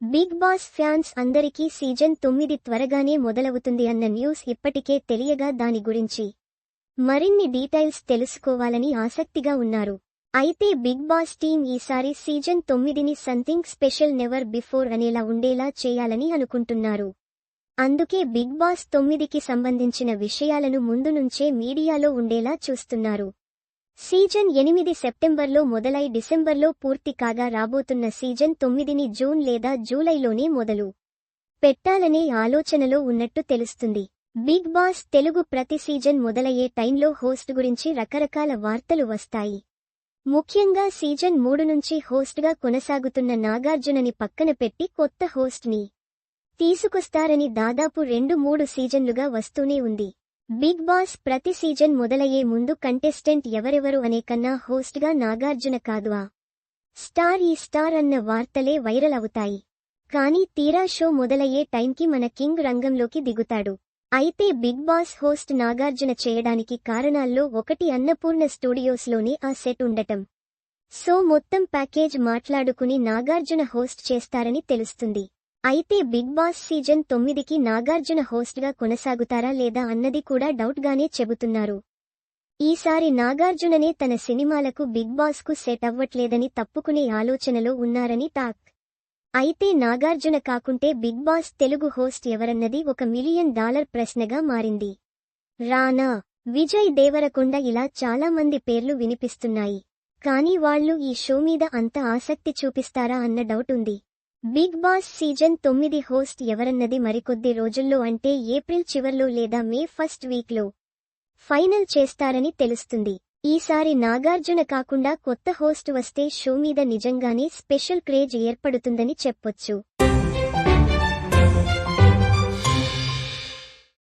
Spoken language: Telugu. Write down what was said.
బిగ్ బాస్ ఫ్యాన్స్ అందరికీ సీజన్ తొమ్మిది త్వరగానే మొదలవుతుంది అన్న న్యూస్ ఇప్పటికే తెలియగా దాని గురించి మరిన్ని డీటెయిల్స్ తెలుసుకోవాలని ఆసక్తిగా ఉన్నారు. అయితే బిగ్ బాస్ టీం ఈసారి సీజన్ తొమ్మిదిని సంథింగ్ స్పెషల్ నెవర్ బిఫోర్ అనేలా ఉండేలా చేయాలని అనుకుంటున్నారు. అందుకే బిగ్ బాస్ తొమ్మిదికి సంబంధించిన విషయాలను ముందు నుంచే మీడియాలో ఉండేలా చూస్తున్నారు. సీజన్ ఎనిమిది సెప్టెంబర్లో మొదలై డిసెంబర్లో పూర్తి కాగా రాబోతున్న సీజన్ తొమ్మిదిని జూన్ లేదా జూలైలోనే మొదలు పెట్టాలనే ఆలోచనలో ఉన్నట్టు తెలుస్తుంది. బిగ్ బాస్ తెలుగు ప్రతి సీజన్ మొదలయ్యే టైంలో హోస్ట్ గురించి రకరకాల వార్తలు వస్తాయి. ముఖ్యంగా సీజన్ మూడు నుంచి హోస్ట్గా కొనసాగుతున్న నాగార్జునని పక్కన పెట్టి కొత్త హోస్ట్ని తీసుకొస్తారని దాదాపు రెండు మూడు సీజన్లుగా వస్తూనే ఉంది. బిగ్ బాస్ ప్రతి సీజన్ మొదలయ్యే ముందు కంటెస్టెంట్ ఎవరెవరు అనే కన్నా హోస్ట్గా నాగార్జున కాదువా స్టార్ ఈ స్టార్ అన్న వార్తలే వైరల్ అవుతాయి. కానీ తీరా షో మొదలయ్యే టైంకి మన కింగ్ రంగంలోకి దిగుతాడు. అయితే బిగ్ బాస్ హోస్ట్ నాగార్జున చేయడానికి కారణాల్లో ఒకటి అన్నపూర్ణ స్టూడియోస్లోనే ఆ సెట్ ఉండటం. సో మొత్తం ప్యాకేజ్ మాట్లాడుకుని నాగార్జున హోస్ట్ చేస్తారని తెలుస్తుంది. అయితే బిగ్ బాస్ సీజన్ తొమ్మిదికి నాగార్జున హోస్ట్గా కొనసాగుతారా లేదా అన్నది కూడా డౌట్గానే చెబుతున్నారు. ఈసారి నాగార్జుననే తన సినిమాలకు బిగ్ బాస్కు సెట్ అవ్వట్లేదని తప్పుకునే ఆలోచనలో ఉన్నారని టాక్. అయితే నాగార్జున కాకుంటే బిగ్ బాస్ తెలుగు హోస్ట్ ఎవరన్నది ఒక మిలియన్ డాలర్ ప్రశ్నగా మారింది. రానా విజయ్ దేవరకొండ ఇలా చాలా మంది పేర్లు వినిపిస్తున్నాయి. కానీ వాళ్ళు ఈ షో మీద అంత ఆసక్తి చూపిస్తారా అన్న డౌట్ ఉంది. బిగ్ బాస్ సీజన్ తొమ్మిది హోస్ట్ ఎవరన్నది మరికొద్ది రోజుల్లో అంటే ఏప్రిల్ చివర్లో లేదా మే ఫస్ట్ వీక్లో ఫైనల్ చేస్తారని తెలుస్తుంది. ఈసారి నాగార్జున కాకుండా కొత్త హోస్ట్ వస్తే షో మీద నిజంగానే స్పెషల్ క్రేజ్ ఏర్పడుతుందని చెప్పొచ్చు.